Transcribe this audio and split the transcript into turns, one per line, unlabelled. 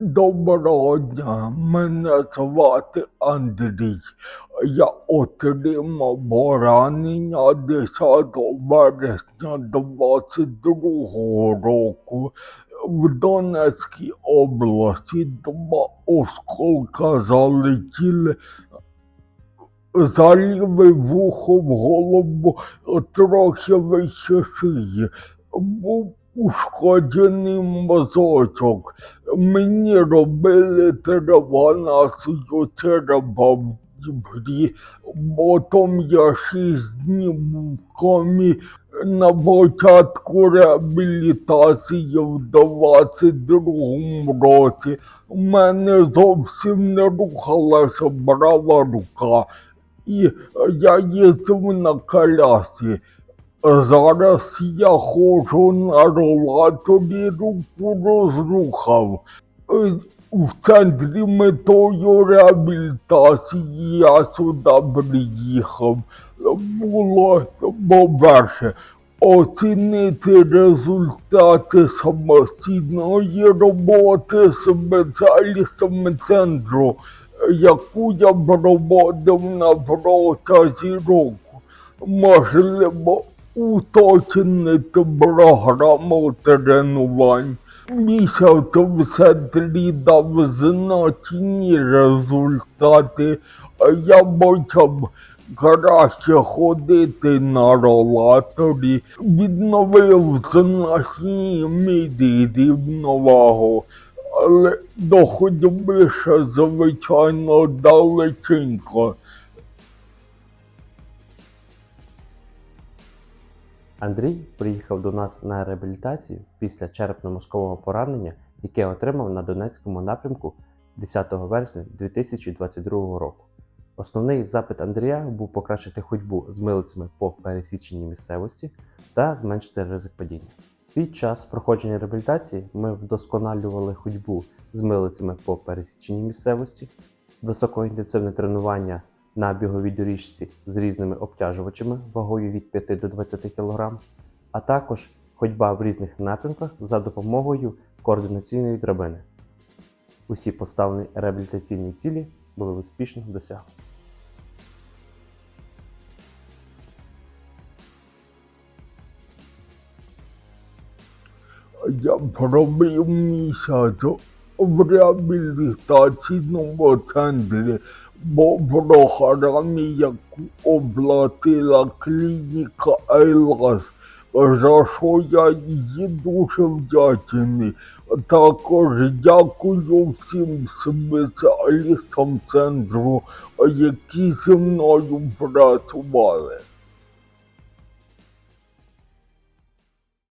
Доброго дня, мене звати Андрій. Я отримав поранення 10 вересня 22 року в Донецькій області. Два осколка залетіли за ліве вухо в голову, трохи вище шиї. Був ушкоджений мозочок. Мені робили черепа в Дніпрі. Потім я шість днів в комі на початку реабілітації в 22-му році. У мене зовсім не рухалася права рука, і я їздив на колясці. Зараз я ходжу на ролаторі, руку розрухав. Е, В центрі метою реабілітації я сюди приїхав. Було, по-перше, оцінити результати самостійної роботи спеціалістами центру, яку я проводив на протязі року можливо уточнити програму тренувань. Місяць центрі дав значні результати. а Я почав краще ходити на ролаторі, відновив значні мірі рівновагу, але до ходьби ще звичайно далеченько.
Андрій приїхав до нас на реабілітацію після черепно-мозкового поранення, яке отримав на Донецькому напрямку 10 вересня 2022 року. Основний запит Андрія був покращити ходьбу з милицями по пересіченій місцевості та зменшити ризик падіння. Під час проходження реабілітації ми вдосконалювали ходьбу з милицями по пересіченій місцевості, високоінтенсивне тренування на біговій доріжці з різними обтяжувачами вагою від 5 до 20 кг, а також ходьба в різних напрямках за допомогою координаційної драбини. Усі поставлені реабілітаційні цілі були успішно досягнуті.
Я пробив місяць в реабілітаційному центрі, бо програмі, яку оплатила клініка Айлас, за що я її дуже вдячний. Також дякую всім спеціалістам центру, які зі мною працювали.